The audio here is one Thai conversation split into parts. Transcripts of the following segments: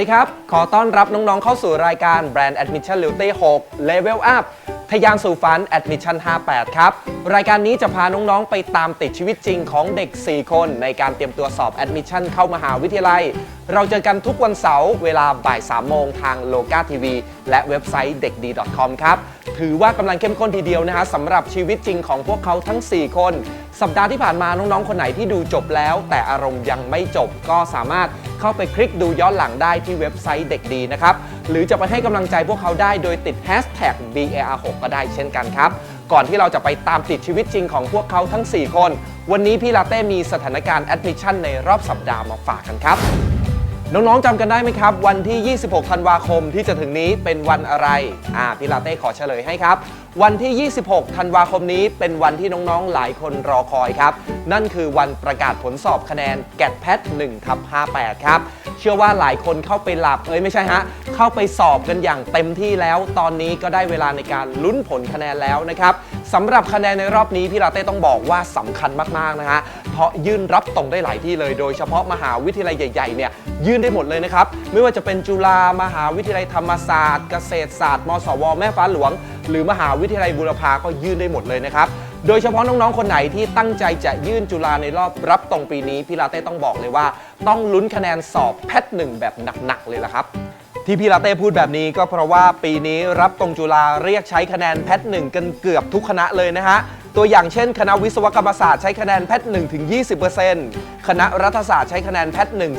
ดีครับ ขอต้อนรับน้องๆเข้าสู่รายการ Brand Admission l i t y 6 Level Up ทะยานสู่ฝัน Admission 58 ครับ รายการนี้จะพาน้องๆ ไปตามติดชีวิตจริงของเด็ก 4 คนในการเตรียมตัวสอบ Admission เข้ามหาวิทยาลัย เราเจอกันทุกวันเสาร์เวลาบ่าย3โมงทางโลกาทีวีและเว็บไซต์เด็กดี .com ครับ ถือว่ากำลังเข้มข้นทีเดียวนะฮะสำหรับชีวิตจริงของพวกเขาทั้ง 4 คน สัปดาห์ที่ผ่านมาน้องๆ คนไหนที่ดูจบแล้ว แต่อารมณ์ยังไม่จบก็สามารถเข้าไปคลิกดูย้อนหลังได้ที่เว็บไซต์เด็กดีนะครับ หรือจะไปให้กำลังใจพวกเขาได้โดยติด hashtag BAR6 ก็ได้เช่นกันครับ ก่อนที่เราจะไปตามติดชีวิตจริงของพวกเขาทั้ง 4 คน วันนี้พี่ลาเต้มีสถานการณ์แอดมิชชั่นในรอบสัปดาห์มาฝากกันครับ น้องๆจำกันได้ไหมครับ วันที่ 26 ธันวาคมที่จะถึงนี้เป็นวันอะไร อ่าพี่ลาเต้ขอเฉลยให้ครับ วันที่ 26 ธันวาคมนี้เป็นวันที่น้องๆ หลายคนรอคอยครับ นั่นคือวันประกาศผลสอบคะแนนแกดแพท1ทับ58 ครับ เชื่อว่าหลายคนเข้าไปหลับ เอ้ยไม่ใช่ฮะ เข้าไปสอบกันอย่างเต็มที่แล้ว ตอนนี้ก็ได้เวลาในการลุ้นผลคะแนนแล้วนะครับสำหรับคะแนนในรอบนี้พี่ลาเต้ต้องบอกว่าสำคัญมากๆนะฮะาะยื่นรับตรงได้หลายที่เลย โดยเฉพาะมหาวิทยาลัยใหญ่ๆเนี่ยยื่นได้หมดเลยนะครับ ไม่ว่าจะเป็นจุฬามหาวิทยาลัยธรรมศาสตร์ เกษตรศาสตร์มศวแม่ฟ้าหลวง หรือมหาวิทยาลัยบูรพาก็ยื่นได้หมดเลยนะครับโดยเฉพาะน้อง ๆ คนไหนที่ตั้งใจจะยื่นจุฬาในรอบรับตรงปีนี้ พี่ลาเต้ต้องบอกเลยว่า ต้องลุ้นคะแนนสอบแพทหนึ่งแบบหนัก ๆ เลยล่ะครับ ที่พี่ลาเต้พูดแบบนี้ก็เพราะว่าปีนี้รับตรงจุฬาเรียกใช้คะแนนแพทหนึ่งกันเกือบทุกคณะเลยนะฮะ ตัวอย่างเช่น คณะวิศวกรรมศาสตร์ใช้คะแนนแพทหนึ่งถึง 20%คณะรัฐศาสตร์ใช้คะแนนแพทหนึ่ง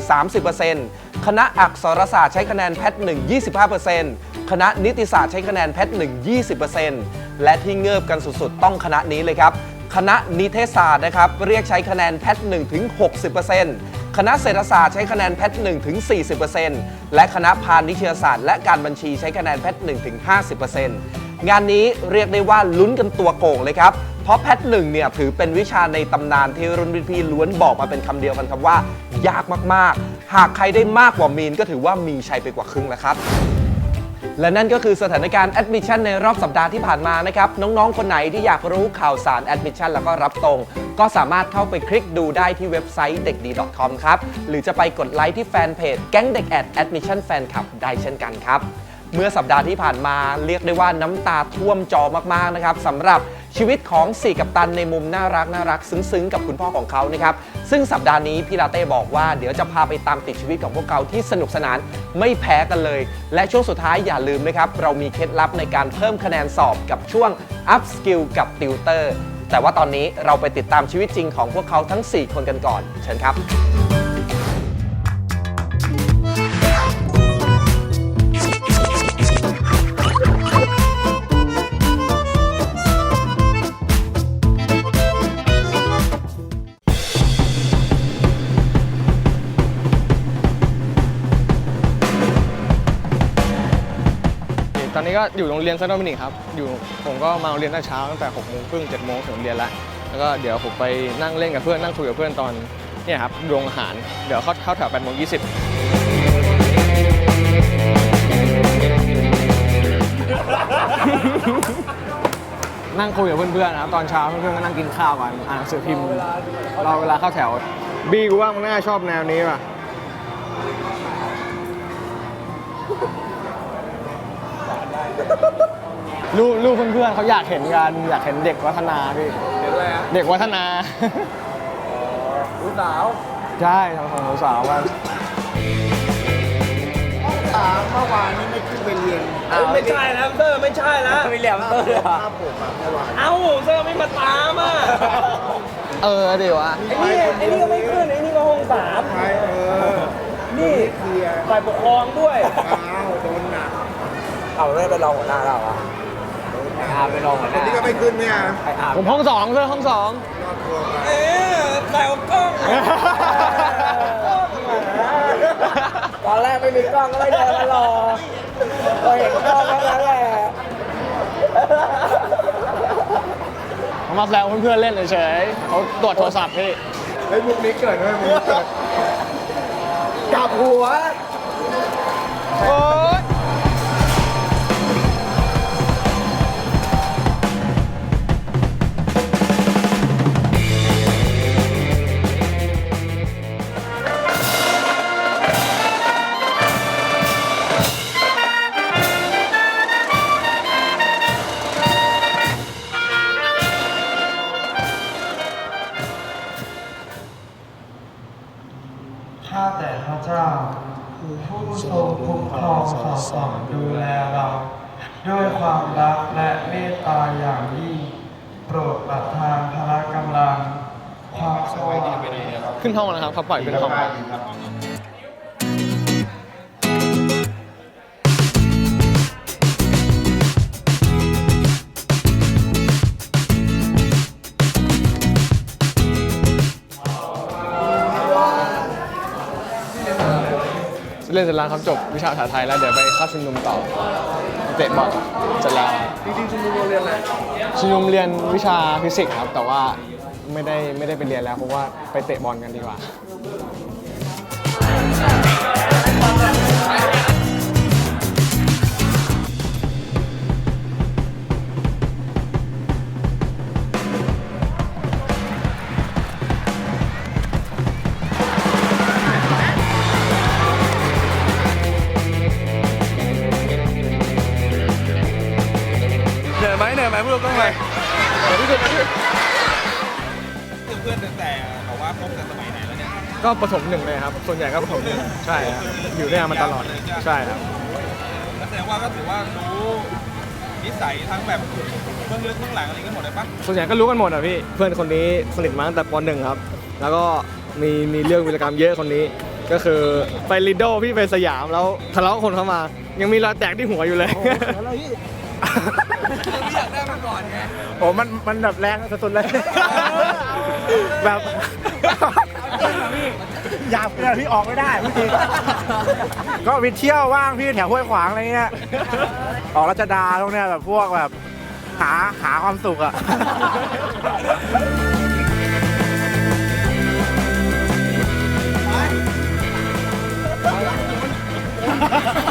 30%คณะอักษรศาสตร์ใช้คะแนนแพทหนึ่ง25%คณะนิติศาสตร์ใช้คะแนนแพทหนึ่ง20%และที่เงิบกันสุดๆ ต้องคณะนี้เลยครับคณะนิเทศศาสตร์นะครับเรียกใช้คะแนนแพทย์1ถึง 60%คณะเศรษฐศาสตร์ใช้คะแนนแพทย์1ถึง 40%และคณะพาณิชยศาสตร์และการบัญชีใช้คะแนนแพทย์1ถึง 50% งานนี้เรียกได้ว่าลุ้นกันตัวโก่งเลยครับ เพราะแพทหนึ่งเนี่ยถือเป็นวิชาในตำนานที่รุ่นพี่ล้วนบอกมาเป็นคำเดียวกันครับว่า ยากมากๆ หากใครได้มากกว่ามีนก็ถือว่ามีชัยไปกว่าครึ่งแล้วครับและนั่นก็คือสถานการณ์ Admission ในรอบสัปดาห์ที่ผ่านมานะครับ น้องๆ คนไหนที่อยากรู้ข่าวสาร Admission แล้วก็รับตรง ก็สามารถเข้าไปคลิกดูได้ที่เว็บไซต์เด็กดี .com ครับ หรือจะไปกดไลค์ที่แฟนเพจแก๊งเด็กแอด Admission Fan Club ได้เช่นกันครับ เมื่อสัปดาห์ที่ผ่านมาเรียกได้ว่าน้ำตาท่วมจอมากๆนะครับสำหรับชีวิตของ4กัปตันในมุมน่ารักน่ารักซึ้งๆ กับคุณพ่อของเขานะครับซึ่งสัปดาห์นี้พี่ลาเต้บอกว่าเดี๋ยวจะพาไปตามติดชีวิตของพวกเขาที่สนุกสนานไม่แพ้กันเลย และช่วงสุดท้ายอย่าลืมนะครับเรามีเคล็ดลับในการเพิ่มคะแนนสอบกับช่วง up skill กับติวเตอร์แต่ว่าตอนนี้เราไปติดตามชีวิตจริงของพวกเขาทั้ง 4 คนกันก่อน เชิญครับ อนนี้ก็อยู่โรงเรียนเซนต์โดมินิกครับ อยู่ผมก็มาโรงเรียนตั้งเช้าตั้งแต่6กโมงครึ่งเจ็ดโมงถึงโรงเรียนแล้วแล้วก็เดี๋ยวผมไปนั่งเล่นกับเพื่อนนั่งคุยกับเพื่อนตอนเนี่ยครับโรงอาหาร เดี๋ยวเข้าเข้าแถว8โมง20นั่งคุยกับเพื่อนๆนะครับตอนเช้าเพื่อนๆก็นั่งกินข้าวกันอ่านหนังสือพิมพ์เราเวลาเข้าแถว บีกูว่ามันน่าชอบแนวนี้ป่ะ ลูกลูกเพื่อนๆเขาอยากเห็นกันอยากเห็นเด็กวัฒนาพี่เห็นอะไรฮะเด็กวัฒนารู้สาวใช่ทางของสาวว่าถามเมื่อวานนี้ไม่ขึ้นไปเรียนไม่ใช่แล้วเซอร์ไม่ใช่แล้วไม่เรียนเตอร์เลยครับผมอะเมื่อวานเอ้าเซอร์ไม่มาตามอะเออเดี๋ยวอะไอ้นี่ไอ้นี่ก็ไม่ขึ้นไอ้นี่ก็ห้องสามใช่เออนี่เคลียร์ ฝ่ายปกครองด้วย อ้าวโดนหนัก เอาเรื่องเป็นรองหัวหน้าเราอะโดนหนักอาเป็นรองหัวหคนน้านี้ก็ไม่ขึ้นเนี่ยไอ้อาผมห้องสองเพื่อนห้องสอง รอบตัวมาเอ๊ะใส่กล้อง ตอนแรกไม่มีกล้องก็ไม่เดินมารอพอเห็นกล้องเท่านั้นแหละผมมาแซวเพื่อนๆเล่นเฉยๆเขาตรวจโทรศัพท์พี่ เฮ้ยมุกนี้เกิดไหมมุกนี้เกิดกลับหัว โอ๊ย องสอดส่องดูแลเรา ด้วยความรักและเมตตาอย่างยิ่ง โปรดประทานพละกำลัง ความสว่าง ขึ้นห้องแล้วครับเขาปล่อยขึ้นห้อง เล่นเสร็จแล้วครับจบวิชาภาษาไทยแล้วเดี๋ยวไปเข้าชุมนุมต่อเตะบอลเสร็จแล้วจริงๆชุมนุมเราเรียนอะไรชุมนุมเรียนวิชาฟิสิกส์ครับ แต่ว่าไม่ได้ไม่ได้ไปเรียนแล้วเพราะว่าไปเตะบอลกันดีกว่า ประถมหนึ่งเลยครับ ส่วนใหญ่ก็ประถมหนึ่งใช่ครับอยู่ด้วยกันมาตลอดใช่ครับแสดงว่าก็ถือว่ารู้นิสัยทั้งแบบเบื้องลึกเบื้องหลังอะไรกันหมดเลยปะส่วนใหญ่ก็รู้กันหมดอะพี่เพื่อนคนนี้สนิทมาตั้งแต่ปหนึ่งครับ แล้วก็มีมีเรื่องวิรกรรมเยอะคนนี้ ก็คือไปลิโดพี่ไปสยามแล้วทะเลาะกับคนเข้ามา ยังมีรอยแตกที่หัวอยู่เลยโอ้มันมันแบบแรงสุดๆเลย แบบอ ยากเป็นพี่ออกไม่ได้เมื่อกี้ก็ไปเที่ยวว่างพี่แถวห้วยขวางอะไรเงี้ยออกรัชดาตรงเนี้ยแบบพวกแบบ หาหาความสุขอะนะ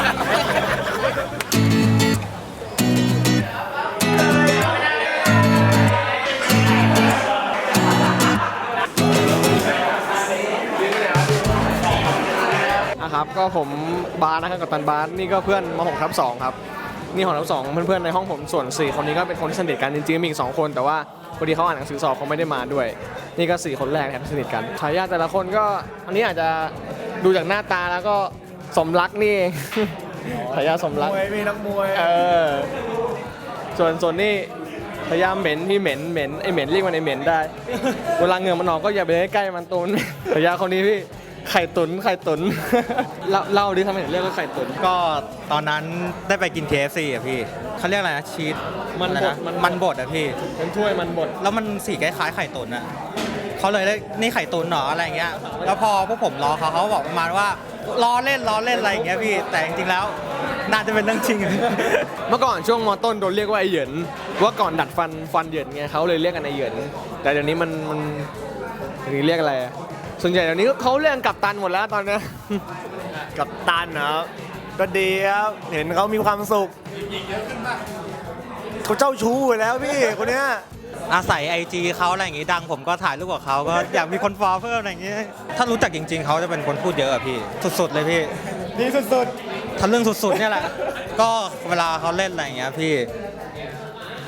ก็ผมบาสนะครับกับตันบาสนี่ก็เพื่อนม6ทับ2ครับ นี่ของทับสองเพื่อนๆในห้องผมส่วน 4 คนนี้ก็เป็นคนที่สนิทกันจริงๆมีอีกสองคน แต่ว่าพอดีเขาอ่านหนังสือสอบเขาไม่ได้มาด้วย นี่ก็ 4 คนแรกนะครับที่สนิทกันฉายาแต่ละคนก็อันนี้อาจจะดูจากหน้าตาแล้วก็สมรักนี่เองฉายาสมรักมวยมีนักมวยเออส่วนส่วนนี่พยายามเหม็นพี่เหม็นเหม็นไอเหม็นเรียกมันไอเหม็นได้ เวลาเหงื่อมันออกก็อย่าไปใกล้มันตูนพยาคนนี้พี่ ไข่ตุนไข่ตุนเล่าเล่าดิทำไมถึงเรียกว่าไข่ตุน ก็ตอนนั้นได้ไปกิน KFC อะพี่เขาเรียกอะไรนะชีสมันอะไรบดนะมันบด มันบดอะพี่ เป็นถ้วยมันบด แล้วมันสีคล้ายๆไข่ตุ๋นอะเขาเลยเรียกนี่ไข่ตุ๋นเหรออะไรเงี้ย แล้วพอพวกผมรอเขาเขาบอกประมาณว่าล้อเล่นล้อเล่นอะไรอย่างเงี้ยพี่ แต่จริงๆแล้วน่าจะเป็นเรื่องจริง เมื่อก่อนช่วงมต้นโดนเรียกว่าไอเหยินว่าก่อนดัดฟันฟันเหยินไงเขาเลยเรียกกันไอเหยินแต่เดี๋ยวนี้มันมันเดี๋ยวนี้เรียกอะไรอะ ส่วนใหญ่เดี๋ยวนี้เขาเรียกกันกับตันหมดแล้วตอนเนี้ยกับตันนะครับก็ดีครับเห็นเขามีความสุขเขาเจ้าชู้อยู่แล้วพี่คนเนี้ยอาศัยไอจีเขาอะไรอย่างงี้ดังผมก็ถ่ายรูปกับเขาก็อยากมีคนฟอลเพิ่มอะไรอย่างงี้ ถ้ารู้จักจริง ๆเขาจะเป็นคนพูดเยอะอะพี่ สุดๆเลยพี่ดีสุดถ้าเรื่องสุดๆเนี่ยแหละ ก็เวลาเขาเล่นอะไรอย่างเงี้ยพี่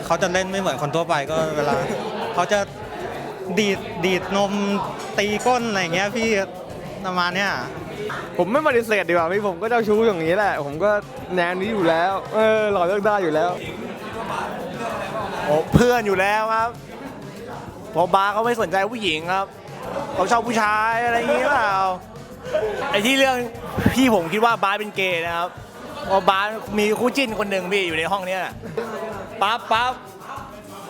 เขาจะเล่นไม่เหมือนคนทั่วไปก็เวลาเขาจะ ดีดดีดนมตีก้นอะไรอย่างเงี้ยพี่ประมาณเนี้ยผมไม่ปฏิเสธดีกว่าพี่ผมก็เจ้าชู้อย่างนี้แหละ ผมก็แนวนี้อยู่แล้ว เออหล่อเลือกได้อยู่แล้วๆโอ้เพื่อนอยู่แล้วครับเพอบาร์เขาไม่สนใจผู้หญิงครับเขาชอบผู้ชายอะไรอย่างงี้เปล่าไอ้ที่เรื่องพี่ผมคิดว่าบาร์เป็นเกย์นะครับเพอบาร์มีคู่จิ้นคนหนึ่งพี่อยู่ในห้องเนี้ยปั๊บปั๊บ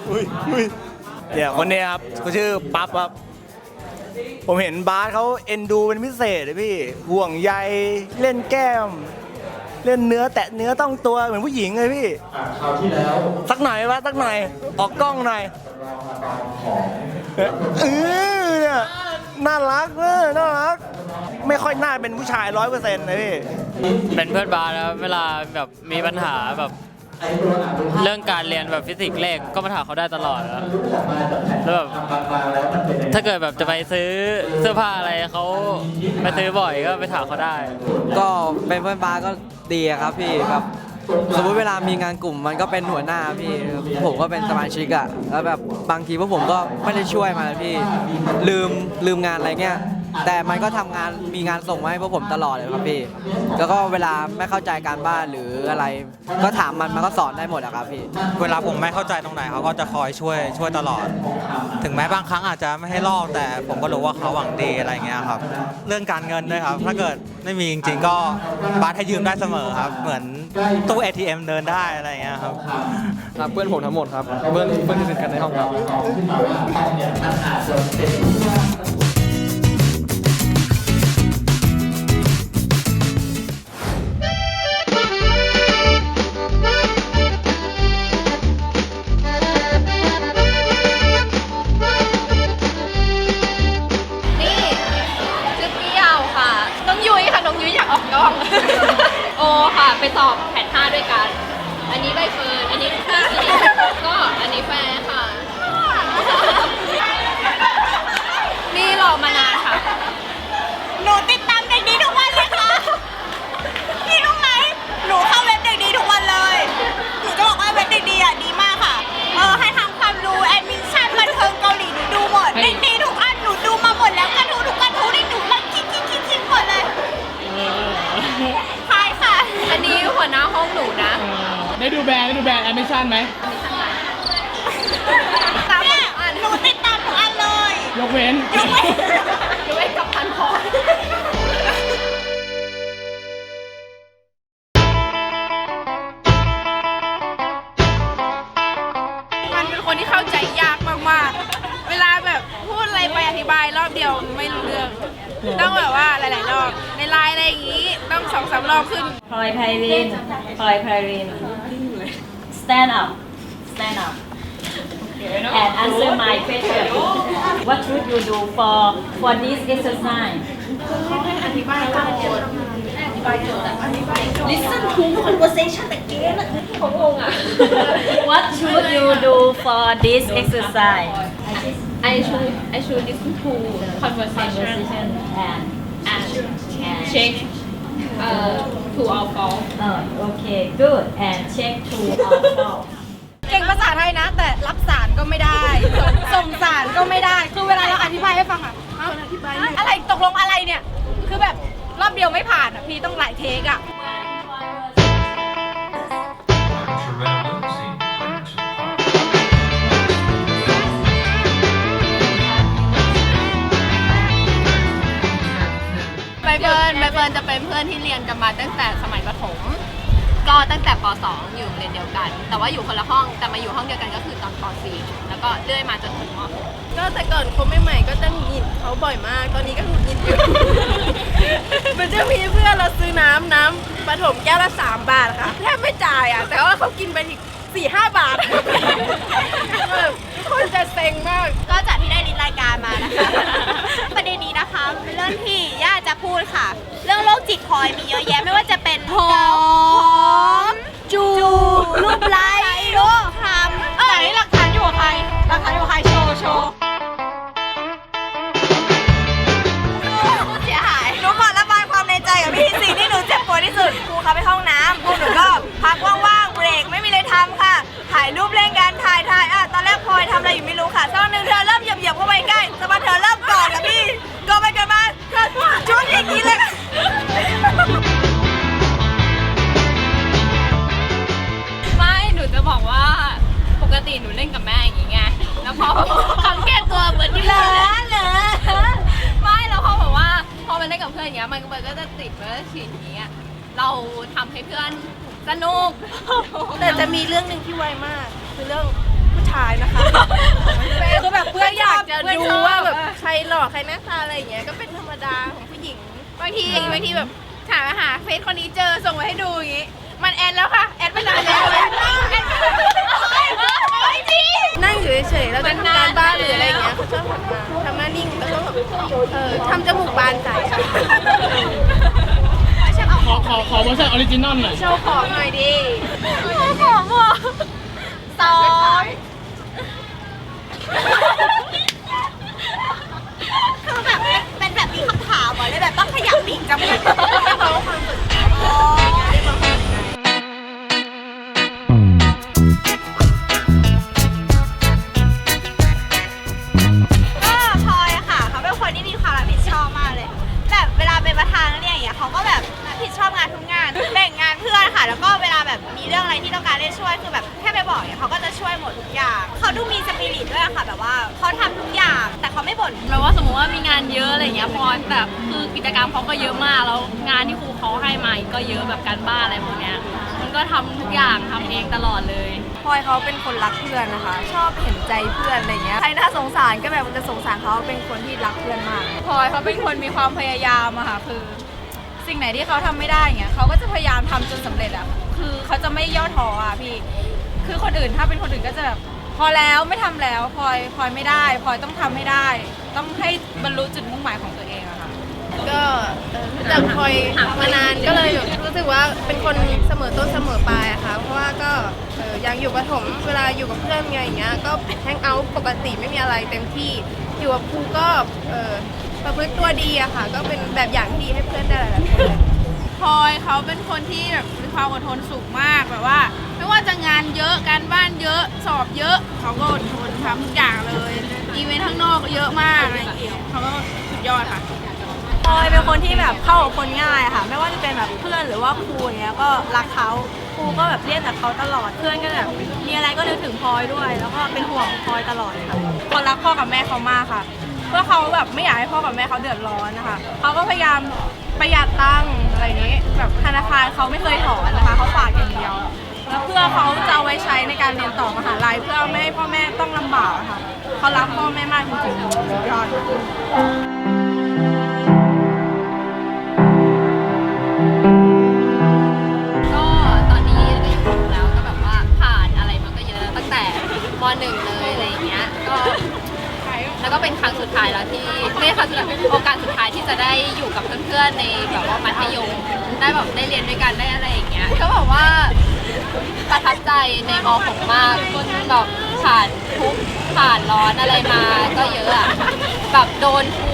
อุ้ยอุ้ย เนี่ยคนเนี้ยครับเขาชื่อปั๊บครับ ผมเห็นบาสเขาเอ็นดูเป็นพิเศษเลยพี่ ห่วงใยเล่นแก้ม เล่นเนื้อแตะเนื้อต้องตัวเหมือนผู้หญิงเลยพี่สักหน่อยวะสักหน่อย ออกกล้องหน่อยเออเนี่ยน่ารักเออน่ารัก ไม่ค่อยน่าเป็นผู้ชายร้อยเปอร์เซ็นต์เลยพี่ เป็นเพื่อนบาสแล้วเวลาแบบมีปัญหาแบบ เรื่องการเรียนแบบฟิสิกส์เลขก็มาถามเขาได้ตลอดแล้วแล้วแบบถ้าเกิดแบบจะไปซื้อเสื้อผ้าอะไรเขาไปซื้อบ่อยก็ไปถามเขาได้ ก็เป็นเพื่อนบาสก็ดีอะครับพี่แบบสมมติเวลามีงานกลุ่มมันก็เป็นหัวหน้าพี่ ผมก็เป็นสมาชิกอะแล้วแบบบางทีพวกผมก็ไม่ได้ช่วยมาพี่ ลืมลืมงานอะไรเงี้ย แต่มันก็ทำงานมีงานส่งมาให้พวกผมตลอดเลยครับพี่ แล้วก็เวลาไม่เข้าใจการบ้านหรืออะไร ก็ถามมันมันก็สอนได้หมดอะครับพี่ เวลาผมไม่เข้าใจตรงไหนเขาก็จะคอยช่วยช่วยตลอด ถึงแม้บางครั้งอาจจะไม่ให้ลอกแต่ผมก็รู้ว่าเขาหวังดีอะไรเงี้ยครับ เรื่องการเงินด้วยครับ ถ้าเกิดไม่มีจริงๆก็บาสให้ยืมได้เสมอครับ เหมือนตู้ ATM เดินได้อะไรเงี้ยครับรักเพื่อนผมทั้งหมดครับ เพื่อนเพื่อนที่สนิทกันในห้องครับ โอค่ะ ไปสอบแผนห้าด้วยกัน อันนี้ใบเฟิร์น อันนี้พี่สิริก็อันนี้แฟนค่ะ นี่รอมานาน อันนี้หัวหน้าห้องหนูนะ ได้ดูแบรนด์ได้ดูแบรนด์แอดมิชชั่นไหมตามเนี่ยอ่านหนูติดตามทุกอันเลย ยกเว้น ยกเว้นยกเว้นกับพันคอ ต้องแบบว่าหลายๆรอบในไลน์อะไรอย่างงี้ต้องสองสามรอบขึ้นพลอยไพรินพลอยไพริน stand up stand up and answer my question what should you do for for this exercise listen to conversation again what should you do for this exercise I should I should listen to conversation conversation and and and check uh to our fault oh, okay good and check to our fault เก่งภาษาไทยนะ แต่รับสารก็ไม่ได้ส่งส่งสารก็ไม่ได้ คือเวลาเราอธิบายให้ฟังอะเอ้าอะไรตกลงอะไรเนี่ย คือแบบรอบเดียวไม่ผ่านอะพี่ต้องหลายเทคอะ เฟิร์นใบเฟิร์นจะเป็นเพื่อนที่เรียนกันมาตั้งแต่สมัยประถม ก็ตั้งแต่ป .2 อยู่โรงเรียนเดียวกัน แต่ว่าอยู่คนละห้องแต่มาอยู่ห้องเดียวกันก็คือตอนป .4 แล้วก็เลื่อยมาจนถึงม .6 ก็แต่ก่อนคบใหม่ๆก็จะหงุดหงิดเขาบ่อยมาก ตอนนี้ก็หงุดหงิดอยู่ มันจะมีเพื่อนเราซื้อน้ำน้ำปฐมแก้วละสามบาทค่ะแทบไม่จ่ายอะ แต่ว่าเขากินไปถึงสี่ห้าบาท แบบคนจะเซ็งมาก ก็จากที่ได้ลิสต์ รายการมานะคะ ประเด็นนี้นะคะเป็นเรื่องที่ย่าจะพูดค่ะ เรื่องโรคจิตพลอยมีเยอะแยะไม่ว่าจะเป็นหอมจูรูปไลค์โรคคำเออนี่หลักฐานอยู่กับใครหลักฐานอยู่กับใครโชว์โชว์ผู้เสียหายหนูขอระบายความในใจกับพี่สิ่งที่หนูเจ็บปวดที่สุดครูเขาไปห้องน้ำพวกหนูก็พักว่างๆเบรกไม่มีอะไรทำค่ะ ถ่ายรูปเล่นกันถ่ายถ่าย อะตอนแรกพลอยทำอะไรอยู่ไม่รู้ค่ะสักพักหนึ่งเธอเริ่มเหยียบเหยียบๆเข้าไปใกล้สักพักเธอเริ่มกอดกับพี่กอดไปกันมาเธอชุดอย่างนี้เลยค่ะไม่หนูจะบอกว่าปกติหนูเล่นกับแม่อย่างงี้ไงแล้วพอทำแก้ตัวเหมือนที่เหรเราอเหรอไม่แล้วพอแบบว่าพอมันเล่นกับเพื่อนอย่างเงี้ยมันมันก็จะติดมันก็จะชินอย่างเงี้ยเราทำให้เพื่อนสนุกแต่จะมีเรื่องหนึ่งที่ไวมาก คือเรื่องผู้ ชายนะคะคือแบบเพื่อนอยากจะดูว่าแบบใครหล่อใครหน้าตาอะไรอย่างเงี้ยก็เป็นธรรมดาของผู้หญิงบางทีบางทีแบบถามหาเฟซคนนี้เจอส่งมาให้ดูอย่างงี้ มันแอดแล้วค่ะแอดไปนานแล้วแอดแอดนั่งอยู่เฉยๆแล้วจะทำงานบ้านหรืออะไรอย่างเงี้ยเขาชอบหันมาทำหน้านิ่งแล้วก็แบบเออทำจมูกบานใส่อะขอขอขอเวอร์ชันออริจินอลหน่อยโชว์ของหน่อยดิสอง คือแบบเป็นแบบมีคำถามเหรอเลยแบบต้องขยับปีกจมูกเขาความสนใจ อ๋อ ความพยายามอะค่ะคือ สิ่งไหนที่เขาทำไม่ได้เงี้ยเขาก็จะพยายามทำจนสำเร็จอะคือเขาจะไม่ย่อท้ออะพี่ คือคนอื่นถ้าเป็นคนอื่นก็จะแบบพอแล้วไม่ทำแล้วพลอยพลอยไม่ได้พลอยต้องทำให้ได้ ต้องให้บรรลุจุดมุ่งหมายของตัวเองอะค่ะ ก็เอ่อรู้จักพลอยมานานก็เลยรู้สึกว่าเป็นคนเสมอต้นเสมอปลายอะค่ะ เพราะว่าก็เอ่อย่างอยู่ประถมเวลาอยู่กับเพื่อนอะไรอย่างเงี้ยก็แฮงเอาท์ปกติไม่มีอะไรเต็มที่อยู่กับครูก็เอ่อ ประพฤติตัวดีอะค่ะ ก็เป็นแบบอย่างที่ดีให้เพื่อนได้หลายๆคนเลยพลอยเขาเป็นคนที่แบบมีความอดทนสูงมากแบบว่า ไม่ว่าจะงานเยอะการบ้านเยอะสอบเยอะเขาก็อดทนทำทุกอย่างเลยอีเวนต์ข้างนอกก็เยอะมากอะไรอย่างเงี้ยเขาก็สุดยอดค่ะ พลอยเป็นคนที่แบบเข้ากับคนง่ายอะค่ะ ไม่ว่าจะเป็นแบบเพื่อนหรือว่าครูอย่างเงี้ยก็รักเขาครูก็แบบเรียกแต่เขาตลอดเพื่อนก็แบบมีอะไรก็นึกถึงพลอยด้วย แล้วก็เป็นห่วงพลอยตลอดเลยค่ะ คนรักพ่อกับแม่เขามากค่ะเพื่อเขาแบบไม่อยากให้พ่อกับแม่เขาเดือดร้อนนะคะเขาก็พยายามประหยัดตังค์อะไรอย่างนี้แบบธนาคารเขาไม่เคยถอนนะคะเขาฝากอย่างเดียว แล้วเพื่อเขาจะเอาไว้ใช้ในการเรียนต่อมหาลัยเพื่อไม่ให้พ่อแม่ต้องลำบากอะค่ะเขารักพ่อแม่มากจริงๆสุดยอด ก็ตอนนี้ก็อยู่ครบแล้วก็แบบว่าผ่านอะไรมาก็เยอะตั้งแต่มหนึ่งเลยอะไรอย่างเงี้ยก็ แล้วก็เป็นครั้งสุดท้ายแล้วที่ไม่ใช่ครั้งสุดท้ายโอกาสสุดท้ายที่จะได้อยู่กับเพื่อนๆในแบบว่ามัธยมได้แบบได้เรียนด้วยกันได้อะไรอย่างเงี้ยก็แบบว่าประทับใจในม .6 มากคนแบบผ่านทุกข์ผ่านร้อนอะไรมาก็เยอะอะแบบโดนครู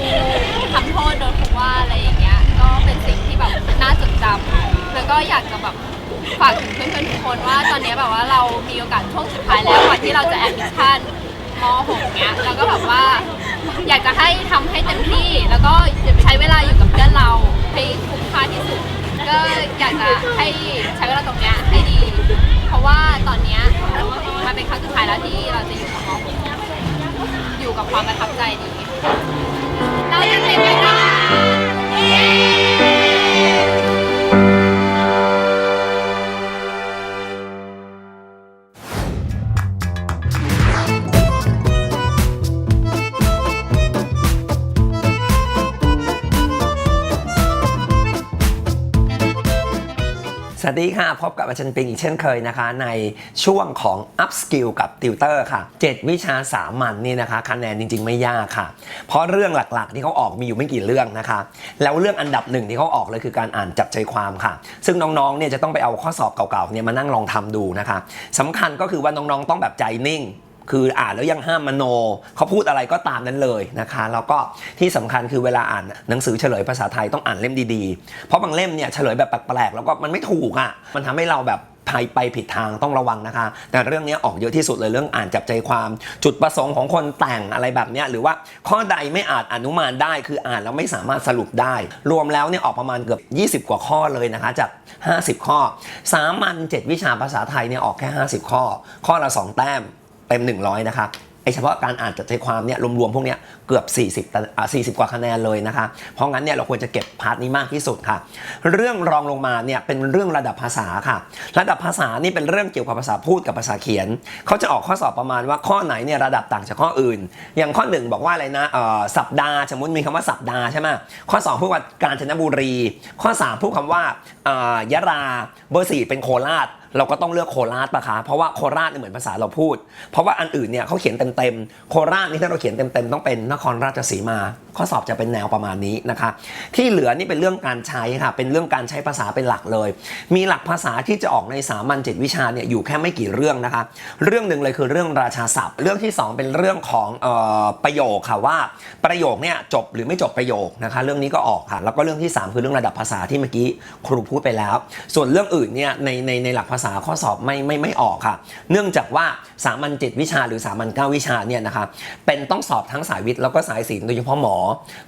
ทำโทษโดนครูว่าอะไรอย่างเงี้ยก็เป็นสิ่งที่แบบน่าจดจำแล้วก็อยากจะแบบฝากถึงเพื่อนๆทุกคนว่าตอนนี้แบบว่าเรามีโอกาสช่วงสุดท้ายแล้วก่อนที่เราจะแอดมิชชั่น ม .6 เนี้ยแล้วก็แบบว่า อยากจะให้ทำให้เต็มที่ แล้วก็ใช้เวลาอยู่กับเพื่อนเราให้คุ้มค่าที่สุด ก็อยากจะให้ใช้เวลาตรงเนี้ยให้ดี เพราะว่าตอนเนี้ยมันเป็น ดีค่ะ พบกับอาจารย์ปิงอีกเช่นเคยนะคะ ในช่วงของ Up Skill กับติวเตอร์ค่ะ 7 วิชาสามัญนนี่นะคะคะแนนจริง ๆ ไม่ยากค่ะ เพราะเรื่องหลักๆ ที่เขาออกมีอยู่ไม่กี่เรื่องนะคะ แล้วเรื่องอันดับหนึ่งที่เขาออกเลยคือการอ่านจับใจความค่ะ ซึ่งน้องๆเนี่ยจะต้องไปเอาข้อสอบเก่าๆเนี่ยมานั่งลองทำดูนะคะสำคัญก็คือว่าน้องๆต้องแบบใจนิ่ง คืออ่านแล้วยังห้ามมโน เขาพูดอะไรก็ตามนั้นเลยนะคะ แล้วก็ที่สำคัญคือเวลาอ่านหนังสือเฉลยภาษาไทยต้องอ่านเล่มดีๆ เพราะบางเล่มเนี่ยเฉลยแบบแปลกๆแล้วก็มันไม่ถูกอะมันทำให้เราแบบไปไปผิดทางต้องระวังนะคะ แต่เรื่องนี้ออกเยอะที่สุดเลยเรื่องอ่านจับใจความ จุดประสงค์ของคนแต่งอะไรแบบนี้หรือว่าข้อใดไม่อาจอนุมานได้ คืออ่านแล้วไม่สามารถสรุปได้ รวมแล้วเนี่ยออกประมาณเกือบ 20 กว่าข้อเลยนะคะจาก 50 ข้อสามัญ7วิชาภาษาไทยเนี่ยออกแค่ 50 ข้อ ข้อละ 2 แต้ม เต็ม 100 นะคะไอเฉพาะการอ่านจดใจความเนี่ยรวมๆพวกเนี้ย เกือบ 40แต่อ่า40 กว่าคะแนนเลยนะคะ เพราะงั้นเนี่ยเราควรจะเก็บพาร์ทนี้มากที่สุดค่ะ เรื่องรองลงมาเนี่ยเป็นเรื่องระดับภาษาค่ะ ระดับภาษานี่เป็นเรื่องเกี่ยวกับภาษาพูดกับภาษาเขียน เขาจะออกข้อสอบประมาณว่าข้อไหนเนี่ยระดับต่างจากข้ออื่น อย่างข้อหนึ่งบอกว่าอะไรนะเอ่อสัปดาห์ สมมติมีคำว่าสัปดาห์ใช่ไหมข้อสองพูดว่ากาญจนบุรี ข้อสามพูดคำว่าเอ่อยะราเบอร์สี่เป็นโคราชเราก็ต้องเลือกโคราชปะคะ เพราะว่าโคราชเนี่ยเหมือนภาษาเราพูด เพราะว่าอันอื่นเนี่ยเขาเขียนเต็มๆ โคราชนี่ถ้าเราเขียนเต็มๆ ต้องเป็นนครราชสีมา ข้อสอบจะเป็นแนวประมาณนี้นะคะ ที่เหลือนี่เป็นเรื่องการใช้ค่ะ เป็นเรื่องการใช้ภาษาเป็นหลักเลย มีหลักภาษาที่จะออกในสามัญเจ็ดวิชาเนี่ยอยู่แค่ไม่กี่เรื่องนะคะ เรื่องหนึ่งเลยคือเรื่องราชาศัพท์ เรื่องที่สองเป็นเรื่องของออประโยคค่ะว่าประโยคเนี่ยจบหรือไม่จบประโยคนะคะ เรื่องนี้ก็ออกค่ะ แล้วก็เรื่องที่สามคือเรื่องระดับภาษาที่เมื่อกี้ครูพูดไปแล้ว ส่วนเรื่องอื่นเนี่ยในในในหลักภาษาข้อสอบไม่ไม่ไม่ออกค่ะ เนื่องจากว่าสามัญ7วิชาหรือสามัญ9วิชาเนี่ยนะคะเป็นต้องสอบทั้งสายวิทย์แล้วก็สายศิลป์โดยเฉพาะหมอ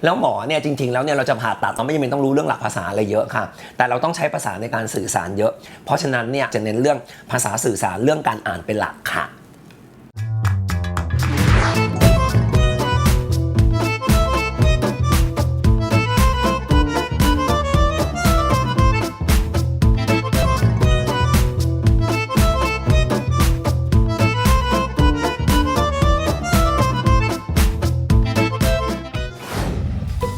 แล้วหมอเนี่ยจริงๆแล้วเนี่ยเราจะผ่าตัดเราไม่จำเป็นต้องรู้เรื่องหลักภาษาอะไรเยอะค่ะ แต่เราต้องใช้ภาษาในการสื่อสารเยอะ เพราะฉะนั้นเนี่ยจะเน้นเรื่องภาษาสื่อสารเรื่องการอ่านเป็นหลักค่ะ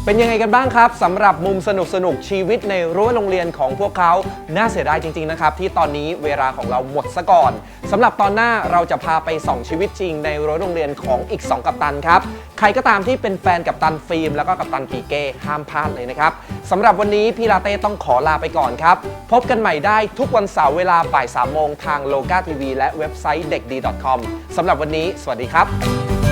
เป็นยังไงกันบ้างครับสำหรับมุมสนุกสนุกๆชีวิตในรั้วโรงเรียนของพวกเขา น่าเสียดายจริง ๆ นะครับ ที่ตอนนี้เวลาของเราหมดซะก่อนสำหรับตอนหน้าเราจะพาไปส่องชีวิตจริงในรั้วโรงเรียนของอีก 2 กัปตันครับ ใครก็ตามที่เป็นแฟนกัปตันฟิล์มแล้วก็กัปตันปีเก้ห้ามพลาดเลยนะครับสำหรับวันนี้พี่ลาเต้ต้องขอลาไปก่อนครับ พบกันใหม่ได้ทุกวันเสาร์เวลาบ่ายสามโมงทางโลกาทีวีและเว็บไซต์เด็กดี .com สำหรับวันนี้ สวัสดีครับ